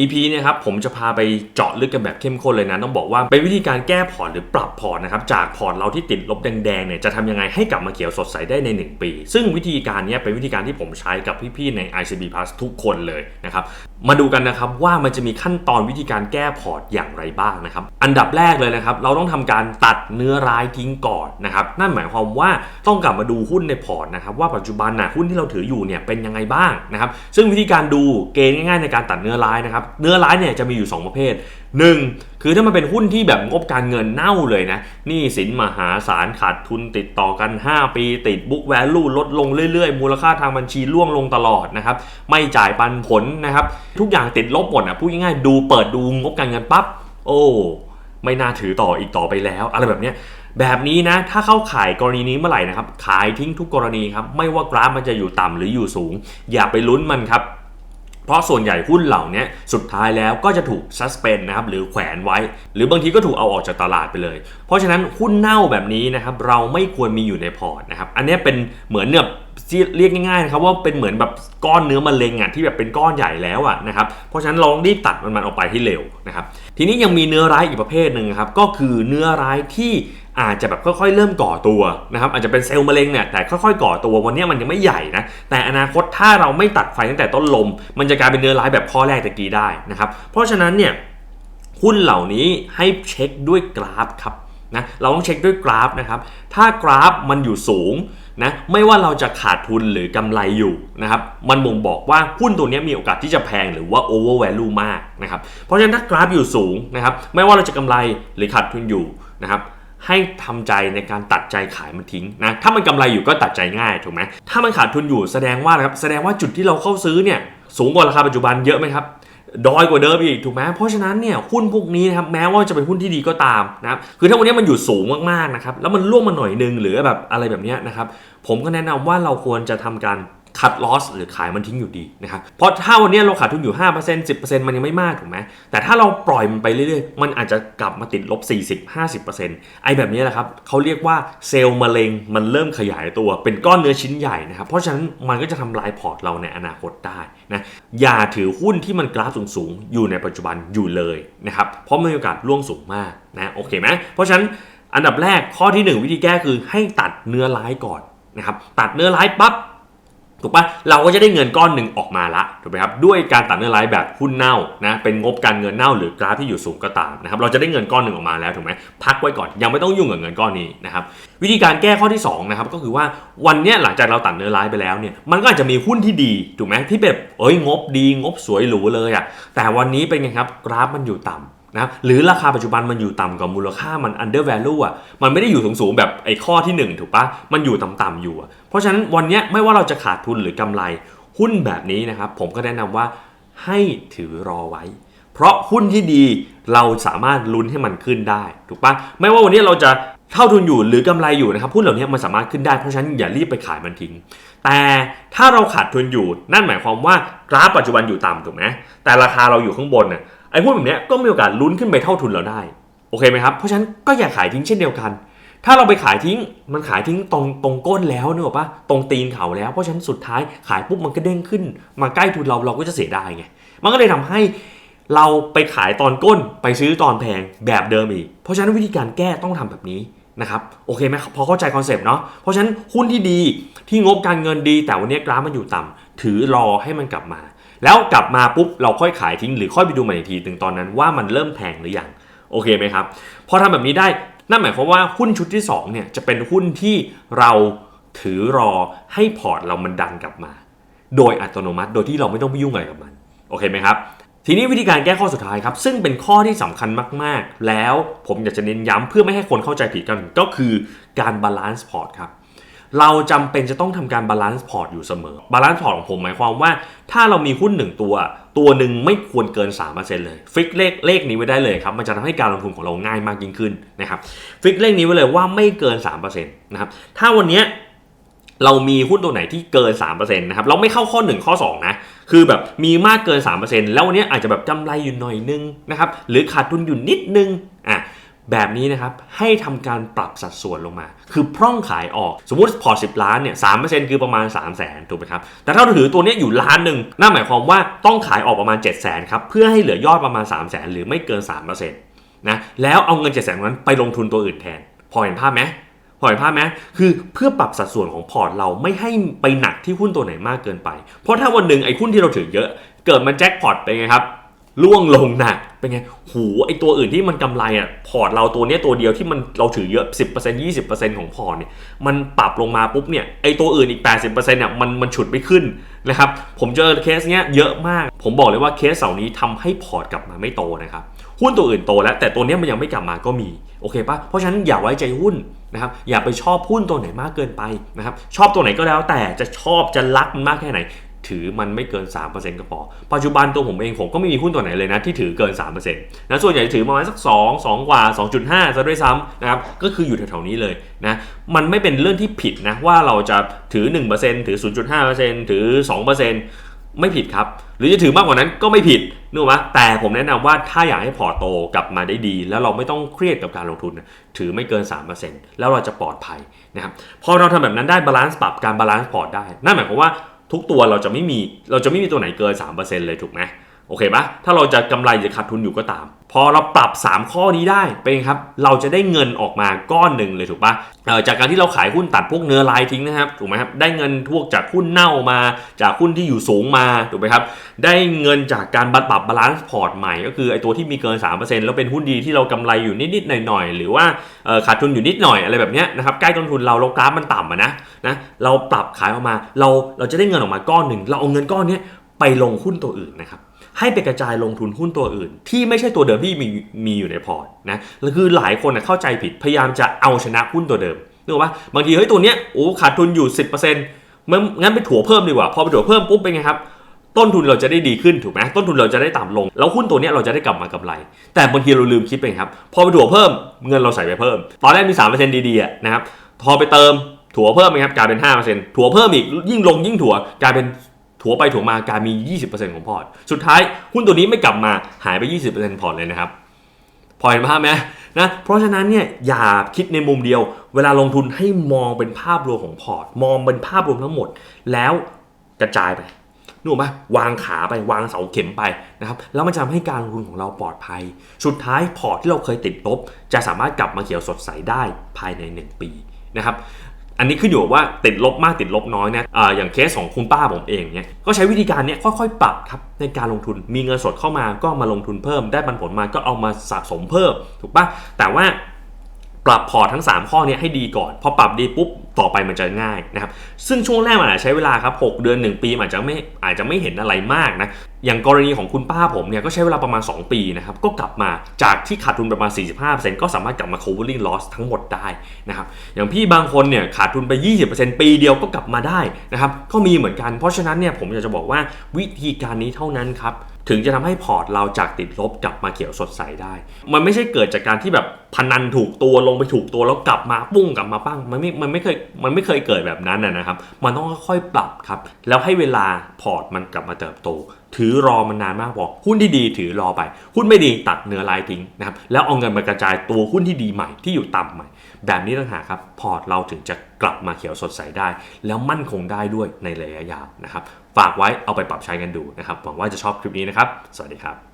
EP เนี่ยครับผมจะพาไปเจาะลึกกันแบบเข้มข้นเลยนะ ต้องบอกว่าเป็นวิธีการแก้พอร์ตหรือปรับพอร์ตนะครับจากพอร์ตเราที่ติดลบแดงๆเนี่ยจะทำยังไงให้กลับมาเขียวสดใสได้ใน 1 ปี ซึ่งวิธีการนี้เป็นวิธีการที่ผมใช้กับพี่ๆใน ICB Plus ทุกคนเลยนะครับมาดูกันนะครับว่ามันจะมีขั้นตอนวิธีการแก้พอร์ตอย่างไรบ้างนะครับอันดับแรกเลยนะครับเราต้องทำการตัดเนื้อร้ายทิ้งก่อนนะครับนั่นหมายความว่าต้องกลับมาดูหุ้นในพอร์ตนะครับว่าปัจจุบันนะหุ้นที่เราถืออยู่เนี่ยเป็นยังไงบ้างนะครับซึ่งวิธีการดูเกณฑ์ง่ายๆในการตัดเนื้อร้ายนะครับเนื้อร้ายเนี่ยจะมีอยู่ 2 ประเภท 1. คือถ้ามันเป็นหุ้นที่แบบงบการเงินเน่าเลยนะนี่สินมหาศาลขาดทุนติดต่อกัน 5 ปี ติดบุ๊กแวลูลดลงเรื่อยๆ มูลค่าทางบัญชีร่วงลงตลอดนะครับไม่จ่ายปันผลนะครับทุกอย่างติดลบหมดอะพูดง่ายๆดูเปิดดูงบการเงินปั๊บโอ้ไม่น่าถือต่ออีกต่อไปแล้ว อะไรแบบเนี้ยแบบนี้นะ ถ้าเข้าขายกรณีนี้เมื่อไหร่นะครับ ขายทิ้งทุกกรณีครับ ไม่ว่ากราฟมันจะอยู่ต่ำหรืออยู่สูง อย่าไปลุ้นมันครับ เพราะส่วนใหญ่หุ้นเหล่านี้สุดท้ายแล้วก็จะถูก suspend นะครับหรือแขวนไว้ หรือบางทีก็ถูกเอาออกจากตลาดไปเลย เพราะฉะนั้นหุ้นเน่าแบบนี้นะครับเราไม่ควรมีอยู่ในพอร์ตนะครับอันนี้เป็นเหมือนเนี่ยเรียกง่ายๆนะครับว่าเป็นเหมือนแบบก้อนเนื้อมะเร็งอะที่แบบเป็นก้อนใหญ่แล้วอะนะครับเพราะฉะนั้นลองรีบตัดมันมันออกไปให้เร็วนะครับทีนี้ยังมีเนื้อร้ายอีกประเภทหนึ่งครับก็คือเนื้อร้ายที่ อาจจะแบบค่อยๆ เริ่มก่อตัวนะครับอาจจะเป็นเซลล์มะเร็งเนี่ยแต่ค่อยๆ ก่อตัววันนี้มันยังไม่ใหญ่นะแต่อนาคตถ้าเราไม่ตัดไฟตั้งแต่ต้นลม มันจะกลายเป็นเนื้อร้ายแบบข้อแรกตะกี้ได้นะครับเพราะฉะนั้นเนี่ยหุ้นเหล่านี้ให้เช็คด้วยกราฟครับนะเราต้องเช็คด้วยกราฟนะครับถ้ากราฟมันอยู่สูงนะไม่ว่าเราจะขาดทุนหรือกำไรอยู่นะครับมันบ่งบอกว่าหุ้นตัวนี้มีโอกาสที่จะแพงหรือว่า over value มากนะครับเพราะฉะนั้นถ้ากราฟอยู่สูงนะครับไม่ว่าเราจะกำไรหรือขาดทุนอยู่นะครับ ให้ทำใจในการตัดใจขายมันทิ้งนะถ้ามันกำไรอยู่ก็ตัดใจง่ายถูกไหมถ้ามันขาดทุนอยู่แสดงว่านะครับแสดงว่าจุดที่เราเข้าซื้อเนี่ยสูงกว่าราคาปัจจุบันเยอะไหมครับดอยกว่าเดิมอีกถูกไหมเพราะฉะนั้นเนี่ยหุ้นพวกนี้นะครับแม้ว่าจะเป็นหุ้นที่ดีก็ตามนะครับคือถ้าวันนี้มันอยู่สูงมากๆนะครับแล้วมันร่วงมาหน่อยนึงหรือแบบอะไรแบบนี้นะครับผมก็แนะนำว่าเราควรจะทำการ คัดลอสหรือขายมันทิ้งอยู่ดีนะครับเพราะถ้าวันนี้เราขาดทุนอยู่ 5% 10%มันยังไม่มากถูกไหมแต่ถ้าเราปล่อยมันไปเรื่อยๆ มันอาจจะกลับมาติดลบ 40-50%ไอ้แบบนี้แหละครับเขาเรียกว่าเซลล์มะเร็งมันเริ่มขยายตัวเป็นก้อนเนื้อชิ้นใหญ่นะครับเพราะฉะนั้นมันก็จะทำลายพอร์ตเราในอนาคตได้นะอย่าถือหุ้นที่มันกราฟสูงๆ อยู่ในปัจจุบันอยู่เลยนะครับเพราะมีโอกาสร่วงสูงมากนะโอเคไหมเพราะฉะนั้นอันดับแรกข้อที่ 1 วิธีแก้คือให้ตัดเนื้อร้ายก่อนนะครับตัดเนื้อร้ายปั๊บ ถูกปะเราก็จะได้เงินก้อนหนึ่งออกมาละถูกไหมครับด้วยการตัดเนื้อร้ายแบบหุ้นเน่านะเป็นงบการเงินเน่าหรือกราฟที่อยู่สูงก็ตามนะครับเราจะได้เงินก้อนหนึ่งออกมาแล้วถูกไหมพักไว้ก่อนยังไม่ต้องยุ่งกับเงินก้อนนี้นะครับวิธีการแก้ข้อที่2นะครับก็คือว่าวันนี้หลังจากเราตัดเนื้อร้ายไปแล้วเนี่ยมันก็อาจจะมีหุ้นที่ดีถูกไหมที่แบบเอ้ยงบดีงบสวยหรูเลยอะ่ะแต่วันนี้เป็นไงครับกราฟมันอยู่ต่ำ นะหรือราคาปัจจุบันมันอยู่ต่ำกว่ามูลค่ามัน under value อะมันไม่ได้อยู่สูงๆแบบไอ้ข้อที่ 1 ถูกปะมันอยู่ต่ำๆอยู่อะเพราะฉะนั้นวันนี้ไม่ว่าเราจะขาดทุนหรือกำไร หุ้นแบบนี้นะครับผมก็แนะนำว่าให้ถือรอไว้ เพราะหุ้นที่ดีเราสามารถลุ้นให้มันขึ้นได้ถูกปะไม่ว่าวันนี้เราจะเท่าทุนอยู่หรือกำไรอยู่นะครับหุ้นเหล่านี้มันสามารถขึ้นได้เพราะฉะนั้นอย่ารีบไปขายมันทิ้ง แต่ถ้าเราขาดทุนอยู่นั่นหมายความว่ากราฟปัจจุบันอยู่ต่ำถูกไหมแต่ราคาเราอยู่ข้างบนน่ะ ไอ้หุ้นแบบเนี้ยก็มีโอกาสลุ้นขึ้นไปเท่าทุนเราได้ โอเคไหมครับ เพราะฉะนั้นก็อย่าขายทิ้งเช่นเดียวกัน ถ้าเราไปขายทิ้งมันขายทิ้งตรงตรงก้นแล้วนึกออกปะตรงตีนเขาแล้ว เพราะฉะนั้นสุดท้ายขายปุ๊บมันก็เด้งขึ้น มาใกล้ทุนเราเราก็จะเสียดายไง มันก็เลยทำให้เราไปขายตอนก้นไปซื้อตอนแพงแบบเดิมอีก เพราะฉะนั้นวิธีการแก้ต้องทำแบบนี้นะครับโอเคไหมพอเข้าใจคอนเซปต์เนาะเพราะฉะนั้นหุ้นที่ดีที่งบการเงินดีแต่วันนี้กราฟมันอยู่ต่ำถือรอให้มันกลับมา แล้วกลับมาปุ๊บเราค่อยขายทิ้งหรือค่อยไปดูใหม่อีกทีถึงตอนนั้นว่ามันเริ่มแพงหรือยังโอเคไหมครับพอทำแบบนี้ได้นั่นหมายความว่าหุ้นชุดที่2เนี่ยจะเป็นหุ้นที่เราถือรอให้พอร์ตเรามันดันกลับมา โดยอัตโนมัติโดยที่เราไม่ต้องไปยุ่งอะไรกับมันโอเคไหมครับทีนี้วิธีการแก้ข้อสุดท้ายครับ ซึ่งเป็นข้อที่สำคัญมาก ๆ แล้วผมอยากจะเน้นย้ำเพื่อไม่ให้คนเข้าใจผิดกันก็คือการบาลานซ์พอร์ตครับ เราจำเป็นจะต้องทำการบาลานซ์พอร์ตอยู่เสมอบาลานซ์พอร์ตของผมหมายความว่า ถ้าเรามีหุ้นหนึ่งตัว ตัวหนึ่งไม่ควรเกิน 3%เลย ฟิกเลขเลขนี้ไว้ได้เลยครับ มันจะทำให้การลงทุนของเราง่ายมากยิ่งขึ้นนะครับ ฟิกเลขนี้ไว้เลยว่าไม่เกิน 3%นะครับ ถ้าวันนี้เรามีหุ้นตัวไหนที่เกิน 3%นะครับ เราไม่เข้าข้อ 1 ข้อ 2 นะ คือแบบมีมากเกิน 3%แล้ววันนี้อาจจะแบบกำไรอยู่หน่อยนึงนะครับ หรือขาดทุนอยู่นิดนึง อะ แบบนี้นะครับให้ทำการปรับสัดส่วนลงมา คือพร่องขายออกสมมติพอร์ต10ล้านเนี่ยสคือประมาณ 3 0 0แสนถูกไหมครับ แต่ถ้าเราถือตัวนี้อยู่ล้านหนึ่งนั่นหมายความว่าต้องขายออกประมาณ 7 0 0 0 0นครับเพื่อให้เหลือยอดประมาณ 3 0 0แสนหรือไม่เกิน3%นะแล้วเอาเงิน 7 0 0 0 0นั้นไปลงทุนตัวอื่นแทน พอเห็นภาพไหมพอเห็นภาพไหมคือเพื่อปรับสัดส่วนของพอร์ตเราไม่ให้ไปหนักที่หุ้นตัวไหนมากเกินไป เพราะถ้าวันหนึ่งไอ้หุ้นที่เราถือเยอะ เกิดมันแจ็คพอตไปไงครับ ล่วงลงหนักเป็นไง หูไอตัวอื่นที่มันกำไรอะพอร์ตเราตัวเนี้ยตัวเดียวที่มันเราถือเยอะ 10% 20%ของพอร์ตเนี่ยมันปรับลงมาปุ๊บเนี่ยไอตัวอื่นอีก 80%เนี่ยมันมันฉุดไม่ขึ้นนะครับผมเจอเคสเนี้ยเยอะมาก ผมบอกเลยว่าเคสเหล่านี้ทำให้พอร์ตกลับมาไม่โตนะครับหุ้นตัวอื่นโตแล้ว แต่ตัวเนี้ยมันยังไม่กลับมาก็มีโอเคปะเพราะฉะนั้นอย่าไว้ใจหุ้นนะครับอย่าไปชอบหุ้นตัวไหนมากเกินไปนะครับชอบตัวไหนก็แล้วแต่จะชอบจะรักมันมากแค่ไหน ถือมันไม่เกิน 3%ก็พอ ปัจจุบันตัวผมเองผมก็ไม่มีหุ้นตัวไหนเลยนะที่ถือเกิน 3%นะส่วนใหญ่ถือประมาณสัก 2 2 กว่า 2.5 ซะด้วยซ้ำนะครับ ก็คืออยู่แถวๆนี้เลยนะ มันไม่เป็นเรื่องที่ผิดนะ ว่าเราจะถือ 1%ถือ 0.5%ถือ 2%ไม่ผิดครับ หรือจะถือมากกว่านั้นก็ไม่ผิดนึกออกไหมแต่ผมแนะนำว่าถ้าอยากให้พอร์ตโตกลับมาได้ดี แล้วเราไม่ต้องเครียดกับการลงทุน ถือไม่เกิน 3%แล้วเราจะปลอดภัยนะครับพอเราทำแบบนั้นได้บาลานซ์ปรับการบาลานซ์พอร์ตได้ นั่นหมายความว่า ทุกตัวเราจะไม่มีเราจะไม่มีตัวไหนเกิน3%เลยถูกไหม โอเคปะถ้าเราจะกำไรหรือขาดทุนอยู่ก็ตาม พอเราปรับ 3 ข้อนี้ได้เป็นครับ เราจะได้เงินออกมาก้อนหนึ่งเลยถูกปะเอ่อจากการที่เราขายหุ้นตัดพวกเนื้อลายทิ้งนะครับถูกไหมครับได้เงินพวกจากหุ้นเน่ามา จากหุ้นที่อยู่สูงมาถูกไหมครับ ได้เงินจากการปรับบาลานซ์พอร์ตใหม่ก็คือไอตัวที่มีเกิน 3%แล้วเป็นหุ้นดีที่เรากำไรอยู่นิดๆหน่อยๆหรือว่าขาดทุนอยู่นิดหน่อยอะไรแบบเนี้ยนะครับใกล้ต้นทุนเราเรากราฟมันต่ำอะนะนะเราปรับขายออกมาเราเราจะได้เงินออกมาก้อนหนึ่งเราเอาเงินก้อนนี้ไปลงหุ้นตัวอื่นนะครับ ให้ไปกระจายลงทุนหุ้นตัวอื่น ที่ไม่ใช่ตัวเดิมที่มีมีอยู่ในพอร์ตนะแล้วคือหลายคนนะเข้าใจผิดพยายามจะเอาชนะหุ้นตัวเดิมนึกออกปะบางทีเฮ้ยตัวเนี้ยโอ้ขาดทุนอยู่ 10%มันงั้นไปถัวเพิ่มดีกว่า พอไปถัวเพิ่มปุ๊บเป็นไงครับต้นทุนเราจะได้ดีขึ้นถูกไหมต้นทุนเราจะได้ต่ำลง แล้วหุ้นตัวเนี้ยเราจะได้กลับมากำไร แต่บางทีเราลืมคิดไปครับพอไปถัวเพิ่มเงินเราใส่ไปเพิ่ม ตอนแรกมี 3%ดีๆอะนะครับพอไปเติมถัวเพิ่มไหมครับกลายเป็น 5%ถัวเพิ่มอีกยิ่งลงยิ่งถัวกลายเป็น ถัวไปถัวมากายมี 20%ของพอร์ต สุดท้ายหุ้นตัวนี้ไม่กลับมาหายไป 20%พอร์ตเลยนะครับพอเห็นภาพไหมนะ เพราะฉะนั้นเนี่ยอย่าคิดในมุมเดียว เวลาลงทุนให้มองเป็นภาพรวมของพอร์ต มองเป็นภาพรวมทั้งหมด แล้วกระจายไปนึกออกไหมวางขาไปวางเสาเข็มไปนะครับแล้วมันจะทำให้การลงทุนของเราปลอดภัย สุดท้ายพอร์ตที่เราเคยติดลบ จะสามารถกลับมาเขียวสดใสได้ภายใน 1 ปีนะครับ อันนี้ขึ้นอยู่กับว่าติดลบมากติดลบน้อยนะอาอย่างเคสของคุณป้าผมเองเนี่ยก็ใช้วิธีการเนี้ยค่อยๆปรับครับในการลงทุนมีเงินสดเข้ามาก็มาลงทุนเพิ่ม ได้ปันผลมาก็เอามาสะสมเพิ่มถูกปะแต่ว่า ปรับพอร์ตทั้ง 3 ข้อนี้ให้ดีก่อน พอปรับดีปุ๊บต่อไปมันจะง่ายนะครับ ซึ่งช่วงแรกมันอาจจะใช้เวลาครับ 6 เดือน 1 ปีอาจจะไม่อาจจะไม่เห็นอะไรมากนะ อย่างกรณีของคุณป้าผมเนี่ยก็ใช้เวลาประมาณ 2 ปีนะครับ ก็กลับมาจากที่ขาดทุนประมาณ 45%ก็สามารถกลับมา covering loss ทั้งหมดได้นะครับ อย่างพี่บางคนเนี่ยขาดทุนไป 20%ปีเดียวก็กลับมาได้นะครับ ก็มีเหมือนกัน เพราะฉะนั้นเนี่ยผมอยากจะบอกว่าวิธีการนี้เท่านั้นครับ ถึงจะทำให้พอร์ตเราจากติดลบกลับมาเขียวสดใสได้ มันไม่ใช่เกิดจากการที่แบบพนันถูกตัวลงไปถูกตัวแล้วกลับมาปุ้งกลับมาปั้งมันไม่มันไม่เคยมันไม่เคยเกิดแบบนั้นนะนะครับ มันต้องค่อยๆปรับครับ แล้วให้เวลาพอร์ตมันกลับมาเติบโต ถือรอมันนานมากพอหุ้นที่ดีถือรอไป หุ้นไม่ดีตัดเนื้อลายทิ้งนะครับแล้วเอาเงินมากระจายตัวหุ้นที่ดีใหม่ที่อยู่ต่ำใหม่ แบบนี้ต่างหากครับพอร์ตเราถึงจะกลับมาเขียวสดใสได้ แล้วมั่นคงได้ด้วยในระยะยาวนะครับ ฝากไว้เอาไปปรับใช้กันดูนะครับหวังว่าจะชอบคลิปนี้นะครับ สวัสดีครับ